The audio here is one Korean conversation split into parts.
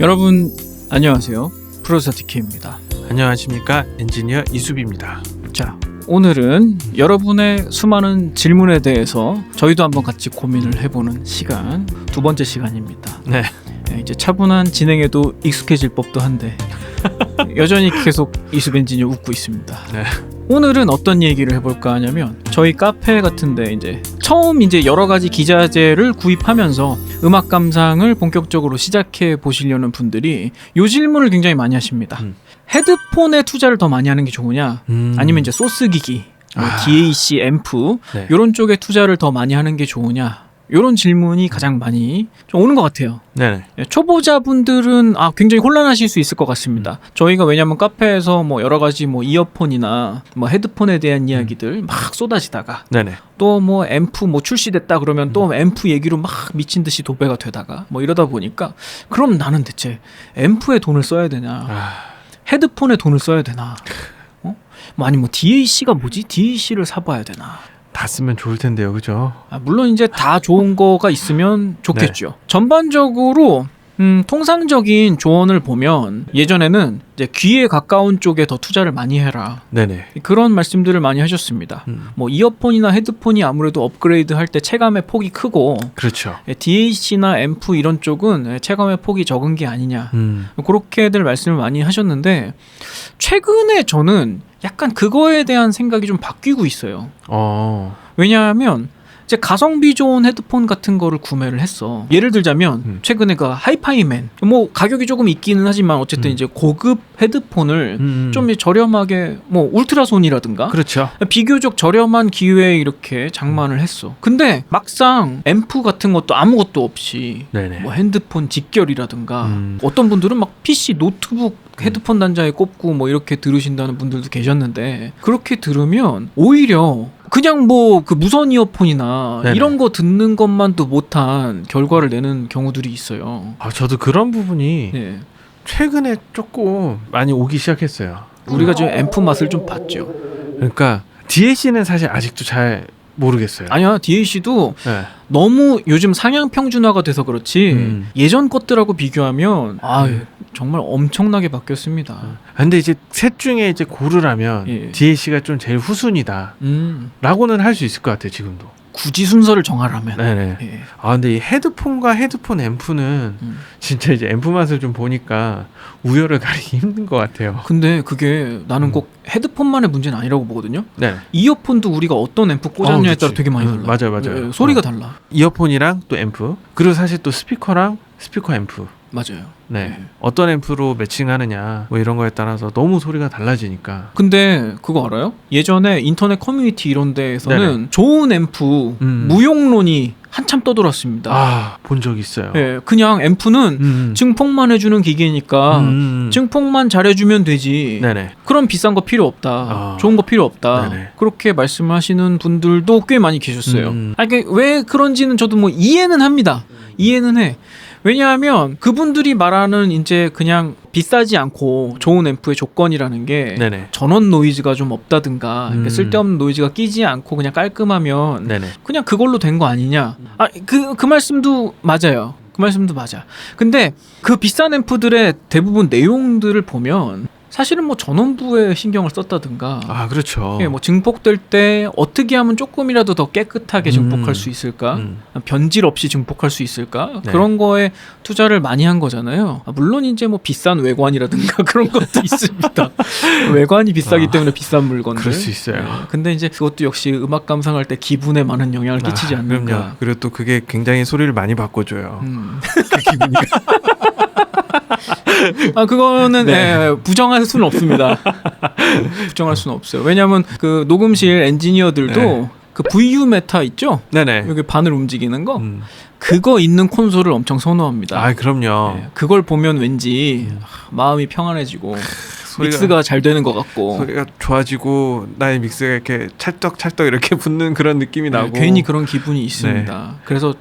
여러분 안녕하세요. 프로듀서 DK입니다. 안녕하십니까 엔지니어 이수비입니다. 자, 오늘은 여러분의 수많은 질문에 대해서 저희도 한번 같이 고민을 해보는 시간 두 번째 시간입니다. 네. 네, 이제 차분한 진행에도 익숙해질 법도 한데 여전히 계속 이수 엔지니어 웃고 있습니다. 네. 오늘은 어떤 얘기를 해볼까 하냐면 저희 카페 같은데 이제 처음 이제 여러 가지 기자재를 구입하면서 음악 감상을 본격적으로 시작해 보시려는 분들이 요 질문을 굉장히 많이 하십니다. 음. 헤드폰에 투자를 더 많이 하는 게 좋으냐? 음. 아니면 이제 소스 기기, 뭐 아. DAC 앰프 네. 이런 쪽에 투자를 더 많이 하는 게 좋으냐? 이런 질문이 가장 많이 좀 오는 것 같아요. 예, 초보자분들은 아 굉장히 혼란하실 수 있을 것 같습니다. 저희가 왜냐하면 카페에서 뭐 여러 가지 뭐 이어폰이나 뭐 헤드폰에 대한 이야기들 막 쏟아지다가. 또 뭐 앰프 뭐 출시됐다 그러면 또 앰프 얘기로 막 미친 듯이 도배가 되다가 뭐 이러다 보니까 그럼 나는 대체 앰프에 돈을 써야 되냐 아, 헤드폰에 돈을 써야 되나 어? 뭐 아니 뭐 DAC가 뭐지 DAC를 사봐야 되나 다 쓰면 좋을 텐데요, 그죠? 아, 물론 이제 다 좋은 거가 있으면 좋겠죠. 전반적으로 음, 통상적인 조언을 보면 예전에는 이제 귀에 가까운 쪽에 더 투자를 많이 해라 네네. 그런 말씀들을 많이 하셨습니다. 음. 뭐 이어폰이나 헤드폰이 아무래도 업그레이드 할 때 체감의 폭이 크고 그렇죠. 예, DAC나 앰프 이런 쪽은 예, 체감의 폭이 적은 게 아니냐 음. 그렇게들 말씀을 많이 하셨는데 최근에 저는 약간 그거에 대한 생각이 좀 바뀌고 있어요. 어. 왜냐하면 이제 가성비 좋은 헤드폰 같은 거를 구매를 했어. 예를 들자면 음. 최근에 그 하이파이맨 뭐 가격이 조금 있기는 하지만 어쨌든 음. 이제 고급 헤드폰을 음. 좀 저렴하게 뭐 울트라손이라든가 그렇죠. 비교적 저렴한 기회에 이렇게 장만을 했어. 근데 막상 앰프 같은 것도 아무것도 없이 네네. 뭐 핸드폰 직결이라든가 음. 어떤 분들은 막 PC 노트북 헤드폰 단자에 꼽고 뭐 이렇게 들으신다는 분들도 계셨는데 그렇게 들으면 오히려 그냥 뭐 그 무선 이어폰이나 네네. 이런 거 듣는 것만도 못한 결과를 내는 경우들이 있어요. 아, 저도 그런 부분이 네. 최근에 조금 많이 오기 시작했어요. 우리가 지금 앰프 맛을 좀 봤죠. 그러니까 DAC는 사실 아직도 잘 모르겠어요. 아니야 DAC도 네. 너무 요즘 상향 평준화가 돼서 그렇지 음. 예전 것들하고 비교하면 아 정말 엄청나게 바뀌었습니다. 아, 근데 이제 셋 중에 이제 고르라면 예. DAC가 좀 제일 후순이다라고는 음할수 있을 것 같아요, 지금도. 굳이 순서를 정하라면 네네. 예. 아 근데 이 헤드폰과 헤드폰 앰프는 음. 진짜 이제 앰프 맛을 좀 보니까 우열을 가리기 힘든 것 같아요. 근데 그게 나는 음. 꼭 헤드폰만의 문제는 아니라고 보거든요. 네. 이어폰도 우리가 어떤 앰프 꽂았냐에 어, 따라. 되게 많이 음, 달라. 맞아요, 맞아요. 예, 소리가 어. 달라. 이어폰이랑 또 앰프 그리고 사실 또 스피커랑 스피커 앰프. 맞아요. 네. 네. 어떤 앰프로 매칭하느냐 뭐 이런 거에 따라서 너무 소리가 달라지니까. 근데 그거 알아요? 예전에 인터넷 커뮤니티 이런 데에서는 네네. 좋은 앰프 음. 무용론이 한참 떠돌았습니다. 아 본 적 있어요. 예, 그냥 앰프는 음. 증폭만 해주는 기계니까 음. 증폭만 잘해주면 되지. 네네. 그럼 비싼 거 필요 없다. 아. 좋은 거 필요 없다. 네네. 그렇게 말씀하시는 분들도 꽤 많이 계셨어요. 음. 아니, 그왜 그런지는 저도 뭐 이해는 합니다. 이해는 해. 왜냐하면 그분들이 말하는 이제 그냥 비싸지 않고 좋은 앰프의 조건이라는 게 네네. 전원 노이즈가 좀 없다든가 이렇게 음. 쓸데없는 노이즈가 끼지 않고 그냥 깔끔하면 네네. 그냥 그걸로 된 거 아니냐? 아, 그, 그 말씀도 맞아요. 그 말씀도 맞아. 근데 그 비싼 앰프들의 대부분 내용들을 보면 사실은 뭐 전원부에 신경을 썼다든가 아 그렇죠. 예, 뭐 증폭될 때 어떻게 하면 조금이라도 더 깨끗하게 증폭할 음. 수 있을까? 음. 변질 없이 증폭할 수 있을까? 네. 그런 거에 투자를 많이 한 거잖아요. 아, 물론 이제 뭐 비싼 외관이라든가 그런 것도 있습니다. 외관이 비싸기 아, 때문에 비싼 물건들. 그럴 수 있어요. 예, 근데 이제 그것도 역시 음악 감상할 때 기분에 많은 영향을 끼치지 아, 않는가. 그럼요. 그리고 또 그게 굉장히 소리를 많이 바꿔줘요. 음. 그 기분이. 아 그거는 네. 예, 부정 할 수는 없습니다. 부정할 수는 없어요. 왜냐하면 그 녹음실 엔지니어들도 네. 그 VU 메타 있죠? 네네. 여기 바늘 움직이는 거 음. 그거 있는 콘솔을 엄청 선호합니다. 아 그럼요. 예, 그걸 보면 왠지 음. 하, 마음이 평안해지고 소리가- 믹스가 잘 되는 것 같고 소리가 좋아지고 나의 믹스가 이렇게 찰떡찰떡 이렇게 붙는 그런 느낌이 네, 나고 괜히 그런 기분이 있습니다. 그래서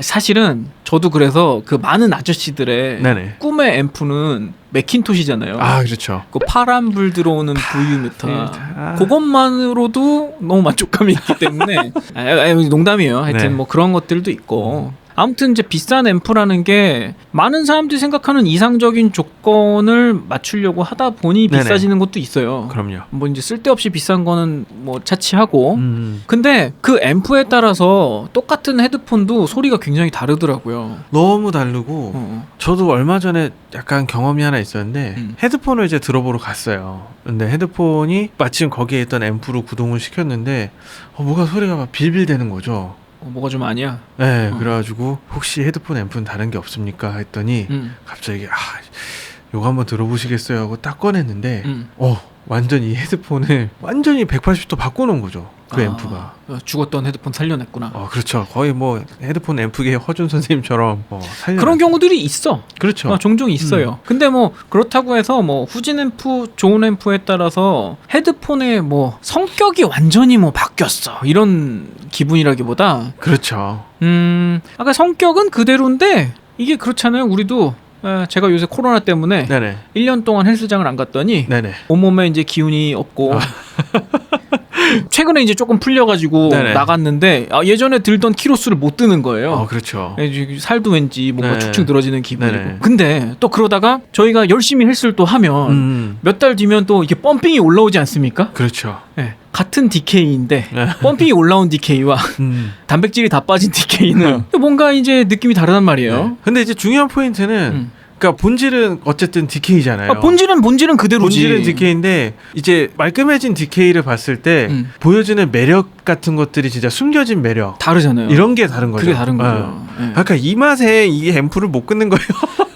사실은 저도 그래서 그 많은 아저씨들의 네네. 꿈의 앰프는 맥킨토시잖아요. 아 그렇죠. 그 파란 불 들어오는 VU미터 아. 그것만으로도 너무 만족감이 있기 때문에 아, 아, 농담이에요. 하여튼 네. 뭐 그런 것들도 있고 아무튼 이제 비싼 앰프라는 게 많은 사람들이 생각하는 이상적인 조건을 맞추려고 하다 보니 네네. 비싸지는 것도 있어요. 그럼요. 뭐 이제 쓸데없이 비싼 거는 뭐 차치하고 음. 근데 그 앰프에 따라서 똑같은 헤드폰도 소리가 굉장히 다르더라고요. 너무 다르고 어. 저도 얼마 전에 약간 경험이 하나 있었는데 음. 헤드폰을 이제 들어보러 갔어요. 근데 헤드폰이 마침 거기에 있던 앰프로 구동을 시켰는데 어, 뭐가 소리가 막 빌빌대는 거죠. 어, 뭐가 좀 아니야. 네, 어. 그래가지고 혹시 헤드폰 앰프는 다른 게 없습니까? 했더니 음. 갑자기 아 요거 한번 들어보시겠어요 하고 딱 꺼냈는데 음. 어 완전 이 헤드폰을 완전히 180도 바꿔놓은 거죠. 그 아, 앰프가. 어, 죽었던 헤드폰 살려냈구나. 어 그렇죠. 거의 뭐 헤드폰 앰프계 허준 선생님처럼 뭐 살려. 그런 경우들이 있어. 그렇죠. 어, 종종 있어요. 근데 뭐 그렇다고 해서 뭐 후진 앰프, 좋은 앰프에 따라서 헤드폰의 뭐 성격이 완전히 뭐 바뀌었어 이런 기분이라기보다 그렇죠. 음 아까 성격은 그대로인데 이게 그렇잖아요. 우리도 에, 제가 요새 코로나 때문에 네네. 1년 동안 헬스장을 안 갔더니 네네. 온몸에 이제 기운이 없고 아. 최근에 이제 조금 풀려가지고 네네. 나갔는데 아, 예전에 들던 키로수를 못 드는 거예요. 어 그렇죠. 예, 살도 왠지 뭔가 네. 축축 늘어지는 기분이고. 네네. 근데 또 그러다가 저희가 열심히 헬스를 또 하면 음 몇달 뒤면 또 이게 펌핑이 올라오지 않습니까? 그렇죠. 예, 같은 DK인데 네. 펌핑이 올라온 DK와 음. 단백질이 다 빠진 DK는 뭔가 이제 느낌이 다르단 말이에요. 네. 근데 이제 중요한 포인트는 음. 그러니까 본질은 어쨌든 DK잖아요. 아, 본질은 본질은 그대로지. 본질은 DK인데 이제 말끔해진 DK를 봤을 때 음. 보여주는 매력 같은 것들이 진짜 숨겨진 매력 다르잖아요. 이런 게 다른 거죠. 그게 다른 거죠. 어. 예. 아까 이 맛에 이 앰프를 못 끊는 거예요.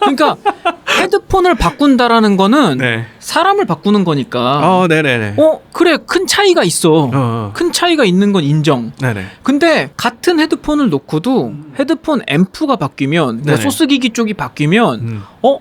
그러니까 헤드폰을 바꾼다라는 거는 네. 사람을 바꾸는 거니까. 어, 네네네. 어 그래 큰 차이가 있어. 어, 어. 큰 차이가 있는 건 인정. 네네. 근데 같은 헤드폰을 놓고도 헤드폰 앰프가 바뀌면 그러니까 네네. 소스 기기 쪽이 바뀌면 음. 어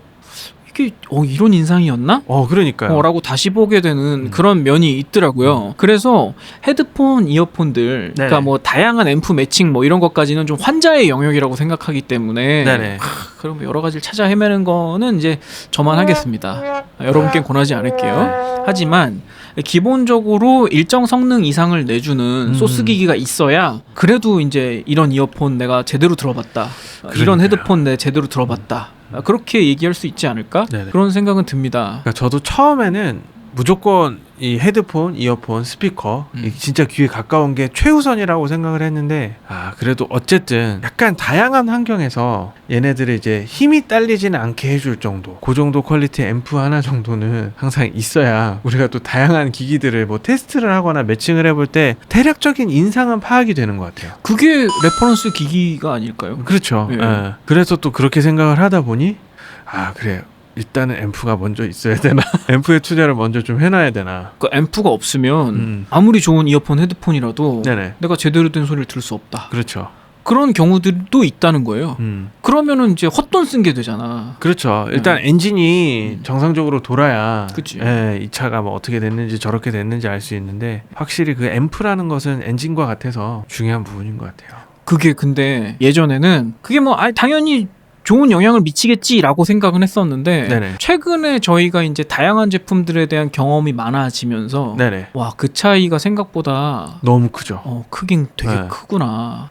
이게 어 이런 인상이었나? 어, 그러니까요. 어, 라고 다시 보게 되는 음. 그런 면이 있더라고요. 그래서 헤드폰, 이어폰들, 그러니까. 뭐 다양한 앰프 매칭 뭐 이런 것까지는 좀 환자의 영역이라고 생각하기 때문에 네네. 그럼 여러 가지를 찾아 헤매는 거는 이제 저만 하겠습니다. 여러분께 권하지 않을게요. 하지만 기본적으로 일정 성능 이상을 내주는 음. 소스 기기가 있어야 그래도 이제 이런 이어폰 내가 제대로 들어봤다. 이런 그러니까요. 헤드폰 내 제대로 들어봤다. 그렇게 얘기할 수 있지 않을까? 네네. 그런 생각은 듭니다. 그러니까 저도 처음에는 무조건 이 헤드폰, 이어폰, 스피커 음. 이 진짜 귀에 가까운 게 최우선이라고 생각을 했는데 아 그래도 어쨌든 약간 다양한 환경에서 얘네들을 이제 힘이 딸리지는 않게 해줄 정도 그 정도 퀄리티 앰프 하나 정도는 항상 있어야 우리가 또 다양한 기기들을 뭐 테스트를 하거나 매칭을 해볼 때 대략적인 인상은 파악이 되는 것 같아요. 그게 레퍼런스 기기가 아닐까요? 그렇죠. 예. 예. 그래서 또 그렇게 생각을 하다 보니 아 그래 일단은 앰프가 먼저 있어야 되나 앰프에 투자를 먼저 좀 해놔야 되나 그 앰프가 없으면 음. 아무리 좋은 이어폰, 헤드폰이라도 네네 내가 제대로 된 소리를 들을 수 없다. 그렇죠 그런 경우들도 있다는 거예요. 음 그러면은 이제 헛돈 쓴 게 되잖아. 그렇죠 일단 엔진이 음. 정상적으로 돌아야 그치. 예, 이 차가 뭐 어떻게 됐는지 저렇게 됐는지 알 수 있는데 확실히 그 앰프라는 것은 엔진과 같아서 중요한 부분인 것 같아요 그게 근데 예전에는 그게 뭐 아, 당연히 좋은 영향을 미치겠지라고 생각은 했었는데 네네. 최근에 저희가 이제 다양한 제품들에 대한 경험이 많아지면서 와 그 차이가 생각보다 너무 크죠 어, 크긴 되게 네. 크구나.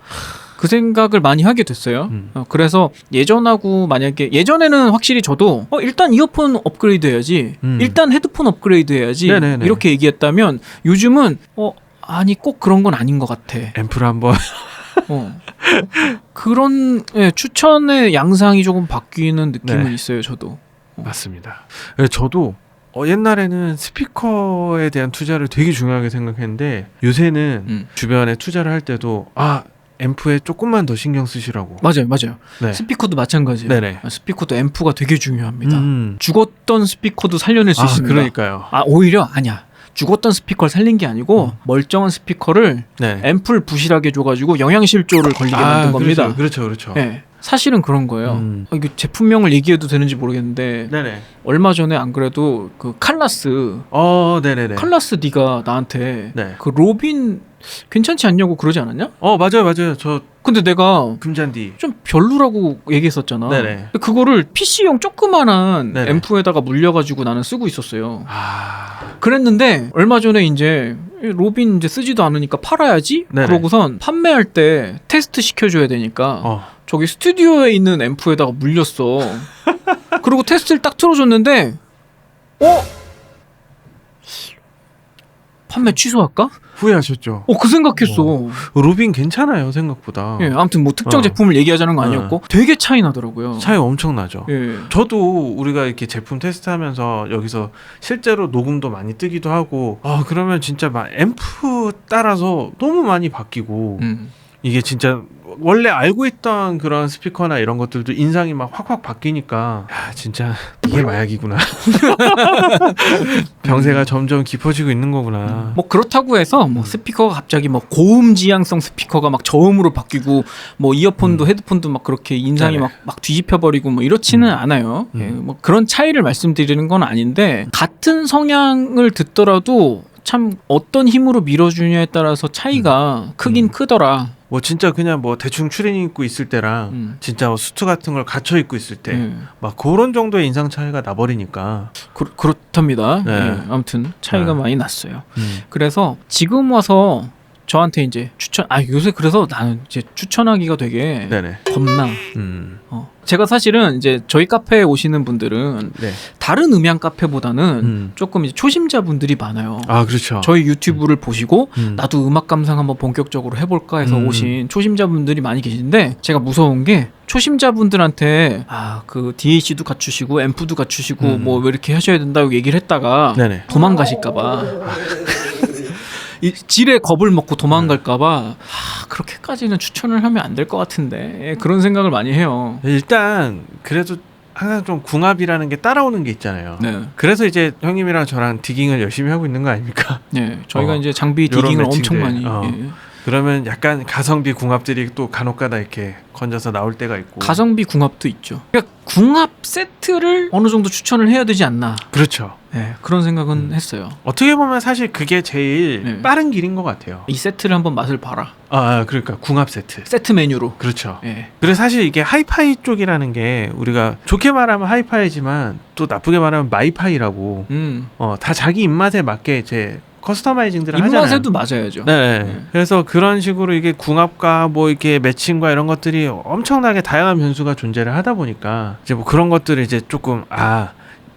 그 생각을 많이 하게 됐어요. 음. 어, 그래서 예전하고 만약에 예전에는 확실히 저도 어, 일단 이어폰 업그레이드 해야지, 음. 일단 헤드폰 업그레이드 해야지 네네네. 이렇게 얘기했다면 요즘은 어 아니 꼭 그런 건 아닌 것 같아. 앰프를 한번 어. 그런 예, 추천의 양상이 조금 바뀌는 느낌은 네. 있어요. 저도. 맞습니다. 예, 저도 어, 옛날에는 스피커에 대한 투자를 되게 중요하게 생각했는데 요새는 음. 주변에 투자를 할 때도 아 앰프에 조금만 더 신경 쓰시라고. 맞아요, 맞아요. 네. 스피커도 마찬가지예요. 네네. 아, 스피커도 앰프가 되게 중요합니다. 음. 죽었던 스피커도 살려낼 수 아, 있습니다. 그러니까요. 아 오히려 아니야. 죽었던 스피커를 살린 게 아니고 음. 멀쩡한 스피커를 네. 앰플 부실하게 줘가지고 영양실조를 걸리게 만든 겁니다. 그렇죠, 그렇죠. 예, 사실은 그런 거예요. 음. 어, 이거 제품명을 얘기해도 되는지 모르겠는데 네네. 얼마 전에 안 그래도 그 칼라스 어, 네네네. 칼라스 네가 나한테 네. 그 로빈 괜찮지 않냐고 그러지 않았냐? 어, 맞아요, 맞아요. 저 근데 내가 금잔디. 좀 별로라고 얘기했었잖아. 네네. 근데 그거를 PC용 조그만한 네네. 앰프에다가 물려가지고 나는 쓰고 있었어요. 아, 그랬는데 얼마 전에 이제 로빈 이제 쓰지도 않으니까 팔아야지. 네네. 그러고선 판매할 때 테스트 시켜줘야 되니까 어, 저기 스튜디오에 있는 앰프에다가 물렸어. 그리고 테스트를 딱 틀어줬는데, 어? 판매 취소할까? 후회하셨죠. 어, 그 생각했어. 루빈 괜찮아요 생각보다. 예, 아무튼 뭐 특정 어. 제품을 얘기하자는 거 아니었고, 되게 차이 나더라고요. 차이 엄청 나죠. 예. 저도 우리가 이렇게 제품 테스트하면서 여기서 실제로 녹음도 많이 뜨기도 하고 아 그러면 진짜 막 앰프 따라서 너무 많이 바뀌고 음. 이게 진짜 원래 알고 있던 그런 스피커나 이런 것들도 인상이 막 확확 바뀌니까 야 진짜 이게 마약이구나 병세가 점점 깊어지고 있는 거구나 뭐 그렇다고 해서 뭐 스피커가 갑자기 뭐 고음 지향성 스피커가 막 저음으로 바뀌고 뭐 이어폰도 헤드폰도 막 그렇게 인상이 네네. 막, 막 뒤집혀 버리고 뭐 이렇지는 음. 않아요. 음. 예, 뭐 그런 차이를 말씀드리는 건 아닌데 같은 성향을 듣더라도 참 어떤 힘으로 밀어주냐에 따라서 차이가 크긴 음. 크더라. 뭐 진짜 그냥 뭐 대충 추리닝 입고 있을 때랑 음. 진짜 뭐 수트 같은 걸 갖춰 입고 있을 때막 예. 그런 정도의 인상 차이가 나버리니까 그, 그렇답니다. 네. 예, 아무튼 차이가 네. 많이 났어요. 음. 그래서 지금 와서 저한테 이제 추천 아 요새 그래서 나는 이제 추천하기가 되게 네네 겁나 음. 어. 제가 사실은 이제 저희 카페에 오시는 분들은 네. 다른 음향 카페보다는 음. 조금 이제 초심자분들이 많아요. 아 그렇죠. 저희 유튜브를 보시고 음. 나도 음악 감상 한번 본격적으로 해볼까 해서 음. 오신 초심자분들이 많이 계신데 제가 무서운 게 초심자분들한테 아 그 DAC도 갖추시고 앰프도 갖추시고 음. 뭐왜 이렇게 하셔야 된다고 얘기를 했다가 네네. 도망가실까봐 이 질에 겁을 먹고 도망갈까봐 아, 그렇게까지는 추천을 하면 안 될 것 같은데 예, 그런 생각을 많이 해요. 일단 그래도 항상 좀 궁합이라는 게 따라오는 게 있잖아요. 네. 그래서 이제 형님이랑 저랑 디깅을 열심히 하고 있는 거 아닙니까? 네, 저희가 어, 이제 장비 디깅을 엄청 매칭들, 많이 어. 예. 그러면 약간 가성비 궁합들이 또 간혹가다 이렇게 건져서 나올 때가 있고. 가성비 궁합도 있죠. 그러니까 궁합 세트를 어느 정도 추천을 해야 되지 않나 그렇죠. 예, 그런 생각은 음. 했어요. 어떻게 보면 사실 그게 제일 네. 빠른 길인 것 같아요. 이 세트를 한번 맛을 봐라. 아, 아, 그러니까 궁합 세트. 세트 메뉴로. 그렇죠. 예. 그래서 사실 이게 하이파이 쪽이라는 게 우리가 좋게 말하면 하이파이지만 또 나쁘게 말하면 마이파이라고 음. 어, 다 자기 입맛에 맞게 이제 커스터마이징들을 하잖아요. 입맛에도 맞아야죠. 네. 네. 그래서 그런 식으로 이게 궁합과 뭐 이렇게 매칭과 이런 것들이 엄청나게 다양한 변수가 존재를 하다 보니까 이제 뭐 그런 것들을 이제 조금 아,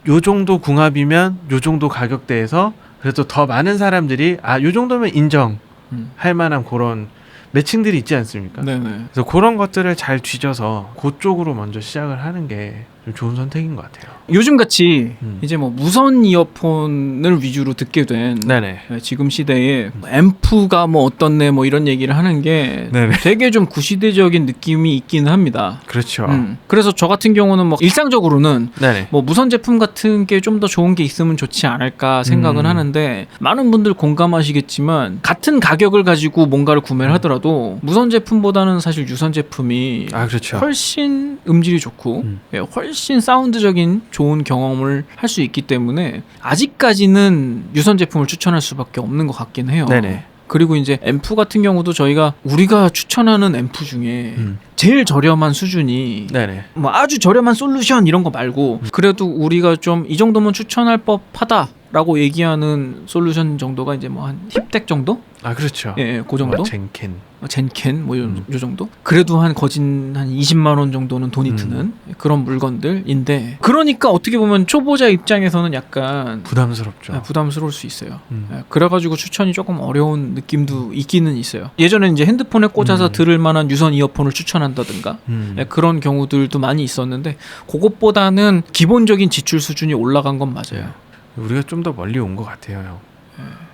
요 정도 궁합이면 요 정도 가격대에서 그래도 더 많은 사람들이 아, 요 정도면 인정할 음. 만한 그런 매칭들이 있지 않습니까? 네네. 그래서 그런 것들을 잘 뒤져서 그쪽으로 먼저 시작을 하는 게좀 좋은 선택인 것 같아요. 요즘 같이 음. 이제 뭐 무선 이어폰을 위주로 듣게 된 네네. 예, 지금 시대에 뭐 앰프가 뭐 어떻네 뭐 이런 얘기를 하는 게 네네. 되게 좀 구시대적인 느낌이 있기는 합니다. 그렇죠. 음. 그래서 저 같은 경우는 뭐 일상적으로는 네네. 뭐 무선 제품 같은 게 좀 더 좋은 게 있으면 좋지 않을까 생각은 음. 하는데 많은 분들 공감하시겠지만 같은 가격을 가지고 뭔가를 구매를 하더라도 무선 제품보다는 사실 유선 제품이 아 그렇죠. 훨씬 음질이 좋고 음. 예, 훨씬 사운드적인 좋은 경험을 할 수 있기 때문에 아직까지는 유선 제품을 추천할 수밖에 없는 것 같긴 해요. 네네. 그리고 이제 앰프 같은 경우도 저희가 우리가 추천하는 앰프 중에 음. 제일 저렴한 수준이 네네. 뭐 아주 저렴한 솔루션 이런 거 말고 그래도 우리가 좀 이 정도면 추천할 법하다 라고 얘기하는 솔루션 정도가 이제 뭐 한 힙덱 정도? 아 그렇죠. 예, 예, 그 정도? 뭐 젠켄. 어, 젠켄 뭐요 음. 요 정도? 그래도 한 거진 한 20만 원 정도는 돈이 음. 드는 그런 물건들인데 그러니까 어떻게 보면 초보자 입장에서는 약간 부담스럽죠. 아, 부담스러울 수 있어요. 음. 예, 그래가지고 추천이 조금 어려운 느낌도 있기는 있어요. 예전에 이제 핸드폰에 꽂아서 음. 들을 만한 유선 이어폰을 추천한다든가 음. 예, 그런 경우들도 많이 있었는데 그것보다는 기본적인 지출 수준이 올라간 건 맞아요. 우리가 좀 더 멀리 온 것 같아요, 형.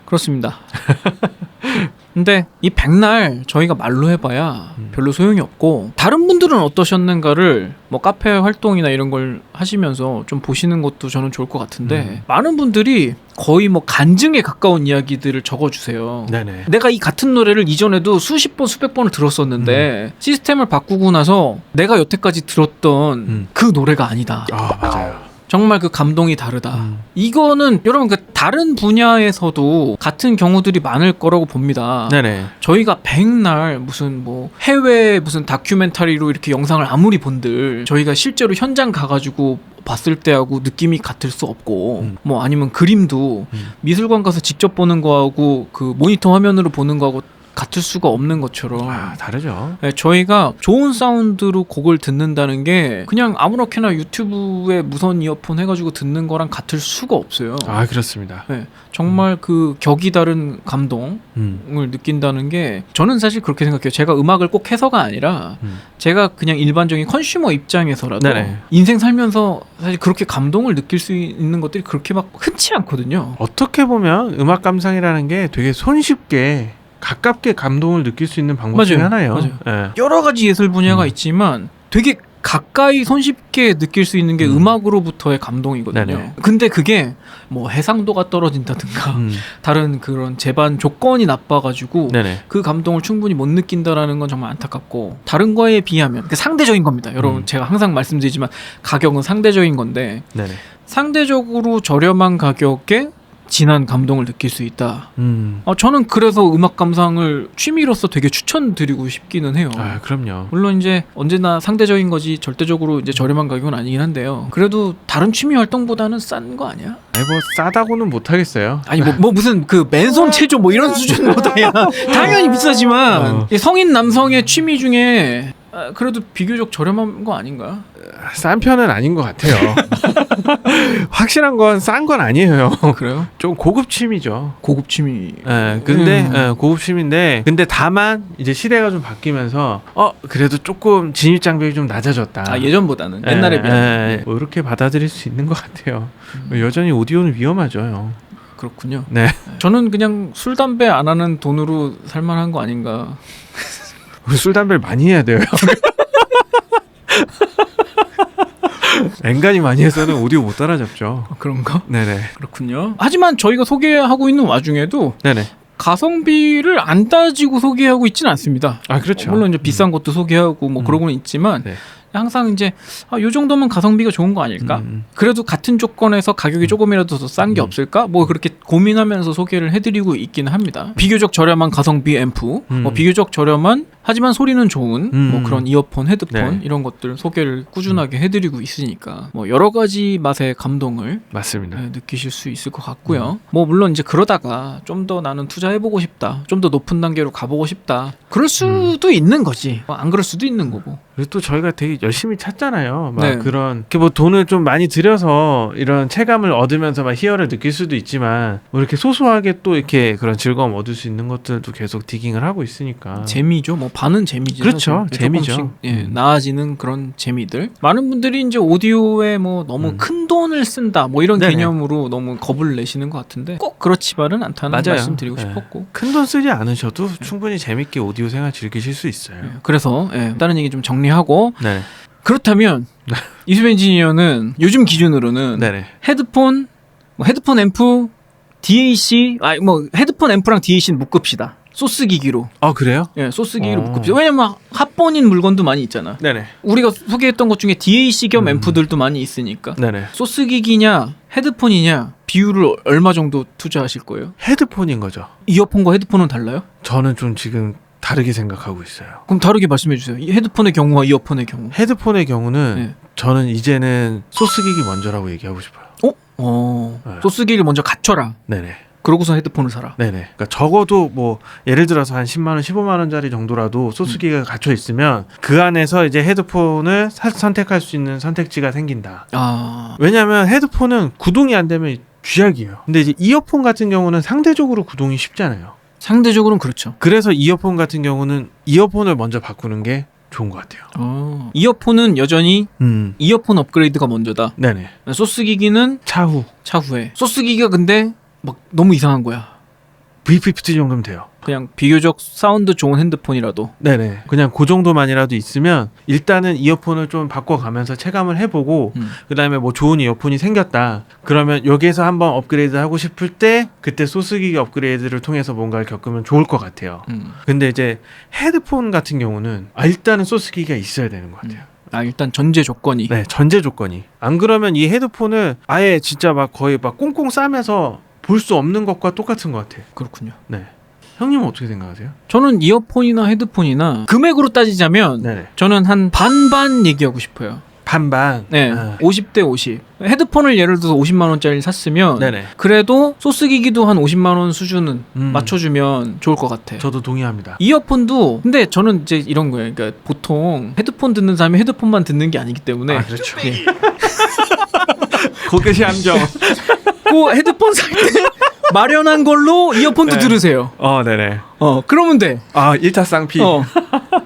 그렇습니다. 근데 이 백날 저희가 말로 해봐야 음. 별로 소용이 없고 다른 분들은 어떠셨는가를 뭐 카페 활동이나 이런 걸 하시면서 좀 보시는 것도 저는 좋을 것 같은데 음. 많은 분들이 거의 뭐 간증에 가까운 이야기들을 적어주세요. 네네. 내가 이 같은 노래를 이전에도 수십 번 수백 번을 들었었는데 시스템을 바꾸고 나서 내가 여태까지 들었던 음. 그 노래가 아니다. 아 맞아요. 정말 그 감동이 다르다. 음. 이거는 여러분 그 다른 분야에서도 같은 경우들이 많을 거라고 봅니다. 네네. 저희가 백날 무슨 뭐 해외 무슨 다큐멘터리로 이렇게 영상을 아무리 본들 저희가 실제로 현장 가가지고 봤을 때하고 느낌이 같을 수 없고 음. 뭐 아니면 그림도 음. 미술관 가서 직접 보는 거하고 그 모니터 화면으로 보는 거하고 같을 수가 없는 것처럼 아 다르죠. 네, 저희가 좋은 사운드로 곡을 듣는다는 게 그냥 아무렇게나 유튜브에 무선 이어폰 해가지고 듣는 거랑 같을 수가 없어요. 아 그렇습니다. 네, 정말 그 격이 다른 감동을 음. 느낀다는 게 저는 사실 그렇게 생각해요. 제가 음악을 꼭 해서가 아니라 음. 제가 그냥 일반적인 컨슈머 입장에서라도 네네. 인생 살면서 사실 그렇게 감동을 느낄 수 있는 것들이 그렇게 막 흔치 않거든요. 어떻게 보면 음악 감상이라는 게 되게 손쉽게 가깝게 감동을 느낄 수 있는 방법 중에 맞아요. 하나예요. 맞아요. 예. 여러 가지 예술 분야가 음. 있지만 되게 가까이 손쉽게 느낄 수 있는 게 음. 음. 악으로부터의 감동이거든요. 네네. 근데 그게 뭐 해상도가 떨어진다든가 음. 다른 그런 제반 조건이 나빠가지고 네네. 그 감동을 충분히 못 느낀다라는 건 정말 안타깝고 다른 거에 비하면 그 상대적인 겁니다. 여러분 음. 제가 항상 말씀드리지만 가격은 상대적인 건데 네네. 상대적으로 저렴한 가격에 진한 감동을 느낄 수 있다. 음. 어, 저는 그래서 음악 감상을 취미로서 되게 추천드리고 싶기는 해요. 아 그럼요. 물론 이제 언제나 상대적인 거지 절대적으로 이제 저렴한 가격은 아니긴 한데요. 그래도 다른 취미 활동보다는 싼 거 아니야? 아니 뭐 싸다고는 못 하겠어요. 아니 뭐, 뭐 무슨 그 맨손 체조 뭐 이런 수준보다야 당연히 비싸지만 어. 이 성인 남성의 취미 중에 아, 그래도 비교적 저렴한 거 아닌가? 싼 편은 아닌 것 같아요. 확실한 건 싼 건 아니에요. 그래요? 좀 고급 취미죠. 고급 취미. 예, 근데 음. 예, 고급 취미인데 근데 다만 이제 시대가 좀 바뀌면서 어 그래도 조금 진입 장벽이 좀 낮아졌다. 아 예전보다는 예, 옛날에 비하면 예, 예. 뭐 이렇게 받아들일 수 있는 것 같아요. 여전히 오디오는 위험하죠. 형. 그렇군요. 네. 저는 그냥 술 담배 안 하는 돈으로 살만한 거 아닌가? 술 담배를 많이 해야 돼요. 앵간히 많이 해서는 오디오 못 따라잡죠. 어, 그런가? 네네. 그렇군요. 하지만 저희가 소개하고 있는 와중에도 네네. 가성비를 안 따지고 소개하고 있지는 않습니다. 아 그렇죠. 어, 물론 이제 비싼 것도 소개하고 뭐 음. 그러고는 있지만 네. 항상 이제 아, 요 정도면 가성비가 좋은 거 아닐까? 음, 그래도 같은 조건에서 가격이 조금이라도 더 싼게 음. 없을까? 뭐 그렇게 고민하면서 소개를 해드리고 있기는 합니다. 비교적 저렴한 가성비 앰프, 음. 뭐 비교적 저렴한 하지만 소리는 좋은 음. 뭐 그런 이어폰, 헤드폰 네. 이런 것들 소개를 꾸준하게 해드리고 있으니까 뭐 여러 가지 맛의 감동을 맞습니다. 네, 느끼실 수 있을 것 같고요. 뭐 물론 이제 그러다가 좀 더 나는 투자해보고 싶다, 좀 더 높은 단계로 가보고 싶다. 그럴 수도 있는 거지. 뭐안 그럴 수도 있는 거고. 그리고 또 저희가 되게 열심히 찾잖아요. 막 네. 그런 뭐 돈을 좀 많이 들여서 이런 체감을 얻으면서 막 희열을 느낄 수도 있지만 뭐 이렇게 소소하게 또 이렇게 그런 즐거움 얻을 수 있는 것들도 계속 디깅을 하고 있으니까. 재미죠. 뭐 반은. 그렇죠. 재미죠. 조금씩, 예, 음. 나아지는 그런 재미들. 많은 분들이 이제 오디오에 뭐 너무 음. 큰 돈을 쓴다, 뭐 이런 네네. 개념으로 너무 겁을 내시는 것 같은데 꼭 그렇지만은 않다는 맞아요. 말씀 드리고 네. 싶었고. 큰 돈 쓰지 않으셔도 충분히 재밌게 오디오 생활 즐기실 수 있어요. 예, 그래서 예, 다른 얘기 좀 정리하고 네. 그렇다면 이수빈 엔지니어는 요즘 기준으로는 네네. 헤드폰, 뭐 헤드폰 앰프, DAC, 아뭐 헤드폰 앰프랑 DAC는 묶읍시다. 소스 기기로, 어 그래요? 예, 소스 기기로 어. 묶읍시다. 왜냐면 합본인 물건도 많이 있잖아. 네네. 우리가 소개했던 것 중에 DAC 겸 음. 앰프들도 많이 있으니까 네네. 소스 기기냐 헤드폰이냐 비율을 얼마 정도 투자하실 거예요? 헤드폰인 거죠. 이어폰과 헤드폰은 달라요? 저는 좀 지금 다르게 생각하고 있어요. 그럼 다르게 말씀해 주세요. 이 헤드폰의 경우와 이어폰의 경우. 헤드폰의 경우는 네. 저는 이제는 소스 기기 먼저라고 얘기하고 싶어요. 어? 어. 네. 소스 기기를 먼저 갖춰라. 네네. 그러고서 헤드폰을 사라. 네네. 그러니까 적어도 뭐 예를 들어서 한 10만 원, 15만 원짜리 정도라도 소스기가 갖춰 있으면 그 안에서 이제 헤드폰을 사- 선택할 수 있는 선택지가 생긴다. 아. 왜냐하면 헤드폰은 구동이 안 되면 쥐약이에요. 근데 이제 이어폰 같은 경우는 상대적으로 구동이 쉽잖아요. 상대적으로는 그렇죠. 그래서 이어폰 같은 경우는 이어폰을 먼저 바꾸는 게 좋은 것 같아요. 어. 이어폰은 여전히 음. 이어폰 업그레이드가 먼저다. 네네. 소스 기기는 차후 차후에. 소스 기기가 근데 막 너무 이상한 거야. V50 정도면 돼요. 그냥 비교적 사운드 좋은 핸드폰이라도 네네. 그냥 그 정도만이라도 있으면 일단은 이어폰을 좀 바꿔가면서 체감을 해보고 음. 그다음에 뭐 좋은 이어폰이 생겼다. 그러면 여기에서 한번 업그레이드 하고 싶을 때 그때 소스기기 업그레이드를 통해서 뭔가를 겪으면 좋을 것 같아요. 음. 근데 이제 헤드폰 같은 경우는 아, 일단은 소스기기가 있어야 되는 것 같아요. 아 일단 전제 조건이 네, 전제 조건이. 안 그러면 이 헤드폰을 아예 진짜 막 거의 막 꽁꽁 싸매서 볼 수 없는 것과 똑같은 것 같아요. 그렇군요. 네. 형님은 어떻게 생각하세요? 저는 이어폰이나 헤드폰이나 금액으로 따지자면 네네. 저는 한 반반 얘기하고 싶어요. 반반. 네, 아, 50대 50. 헤드폰을 예를 들어서 50만 원짜리 샀으면 네네. 그래도 소스기기도 한 50만 원 수준은 음. 맞춰주면 좋을 것 같아. 저도 동의합니다. 이어폰도 근데 저는 이제 이런 거예요. 그러니까 보통 헤드폰 듣는 사람이 헤드폰만 듣는 게 아니기 때문에 아 그렇죠. 그것이 함정. 그 헤드폰 살 때 마련한 걸로 이어폰도 네. 들으세요. 어, 네네. 어 그러면 돼. 아 1차 쌍피. 어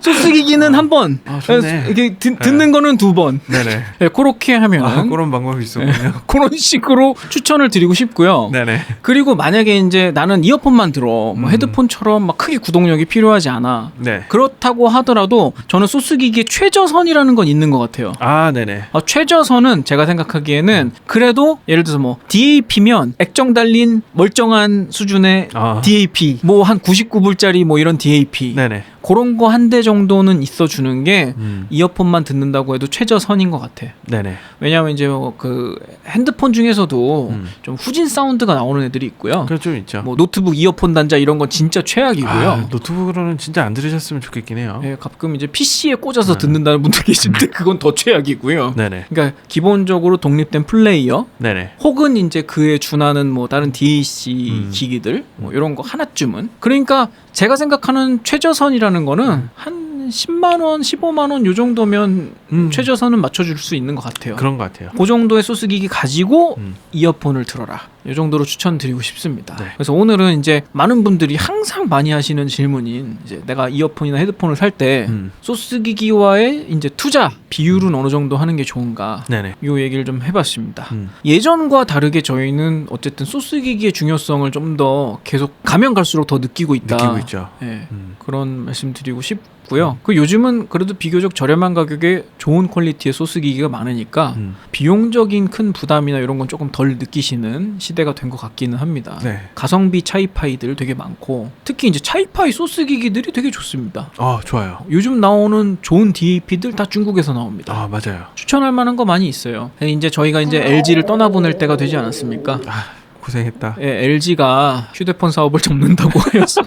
소스기기는 한 번, 아, 좋네. 이게 듣, 듣는 거는 두 번. 네네. 네, 그렇게 하면 아 그런 방법이 있었군요. 그런 식으로 추천을 드리고 싶고요. 네네. 그리고 만약에 이제 나는 이어폰만 들어, 뭐 음. 헤드폰처럼 막 크게 구동력이 필요하지 않아. 네. 그렇다고 하더라도 저는 소스기기의 최저선이라는 건 있는 것 같아요. 아 네네. 어, 최저선은 제가 생각하기에는 그래도 예를 들어서 뭐 DAP면 액정 달린 멀쩡한 수준의 아. DAP 뭐 한 99불짜리 뭐 이런 DAP 네네. 그런 거 한 대 정도 는 있어 주는 게 음. 이어폰만 듣는다고 해도 최저선인 것 같아. 네네. 왜냐하면 이제 뭐그 핸드폰 중에서도 음. 좀 후진 사운드가 나오는 애들이 있고요. 좀 있죠. 뭐 노트북 이어폰 단자 이런 건 진짜 최악이고요. 아, 노트북으로는 진짜 안 들으셨으면 좋겠긴 해요. 예, 가끔 이제 PC에 꽂아서 네. 듣는다는 분들 계신데 그건 더 최악이고요. 네네. 그러니까 기본적으로 독립된 플레이어 네네. 혹은 이제 그에 준하는 뭐 다른 DAC 음. 기기들 뭐 이런 거 하나쯤은 그러니까 제가 생각하는 최저선이라는 거는 한 10만 원, 15만 원 요 정도면 음. 최저선은 맞춰줄 수 있는 것 같아요. 그런 것 같아요. 그 정도의 소스 기기 가지고 음. 이어폰을 들어라. 이 정도로 추천드리고 싶습니다. 네. 그래서 오늘은 이제 많은 분들이 항상 많이 하시는 질문인 이제 내가 이어폰이나 헤드폰을 살때 음. 소스 기기와의 이제 투자 비율은 어느 정도 하는 게 좋은가? 네네. 요 얘기를 좀 해봤습니다. 음. 예전과 다르게 저희는 어쨌든 소스 기기의 중요성을 좀 더 계속 가면 갈수록 더 느끼고 있다. 느끼고 있죠. 예, 음. 그런 말씀 드리고 싶 고요. 그 요즘은 그래도 비교적 저렴한 가격에 좋은 퀄리티의 소스 기기가 많으니까 음. 비용적인 큰 부담이나 이런 건 조금 덜 느끼시는 시대가 된 것 같기는 합니다. 네. 가성비 차이파이들 되게 많고 특히 이제 차이파이 소스 기기들이 되게 좋습니다. 어 좋아요. 요즘 나오는 좋은 DAP들 다 중국에서 나옵니다. 아 맞아요. 추천할 만한 거 많이 있어요. 이제 저희가 이제 LG를 떠나보낼 때가 되지 않았습니까? 아 고생했다. 예, LG가 휴대폰 사업을 접는다고 해서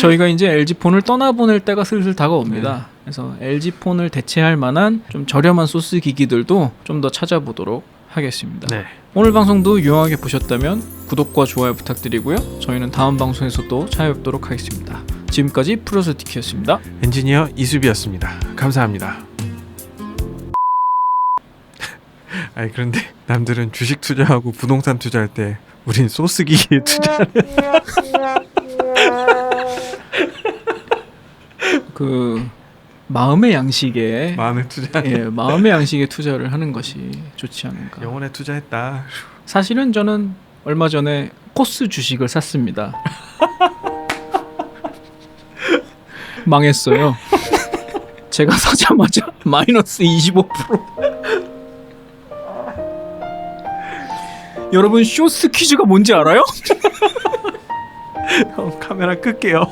저희가 이제 LG 폰을 떠나보낼 때가 슬슬 다가옵니다. 그래서 LG 폰을 대체할 만한 좀 저렴한 소스 기기들도 좀 더 찾아보도록 하겠습니다. 네. 오늘 방송도 유용하게 보셨다면 구독과 좋아요 부탁드리고요. 저희는 다음 방송에서 또 찾아뵙도록 하겠습니다. 지금까지 프로스티키였습니다. 엔지니어 이수비였습니다. 감사합니다. 아니 그런데 남들은 주식 투자하고 부동산 투자할 때 우린 소스 기기에 투자. 그 마음의 양식에 마음에 투자. 예, 마음의 양식에 투자를 하는 것이 좋지 않은가. 영혼에 투자했다. 사실은 저는 얼마 전에 코스 주식을 샀습니다. 망했어요. 제가 사자마자 마이너스 25%. 여러분 쇼스 퀴즈가 뭔지 알아요? 형 카메라 끌게요.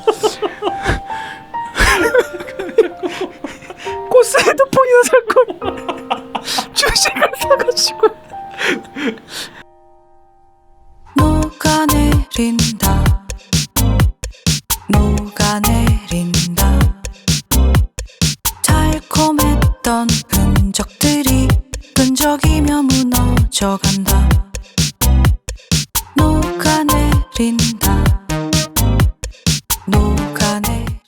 코스 헤드폰이나 살 걸. 주식을 사가지고. 녹아내린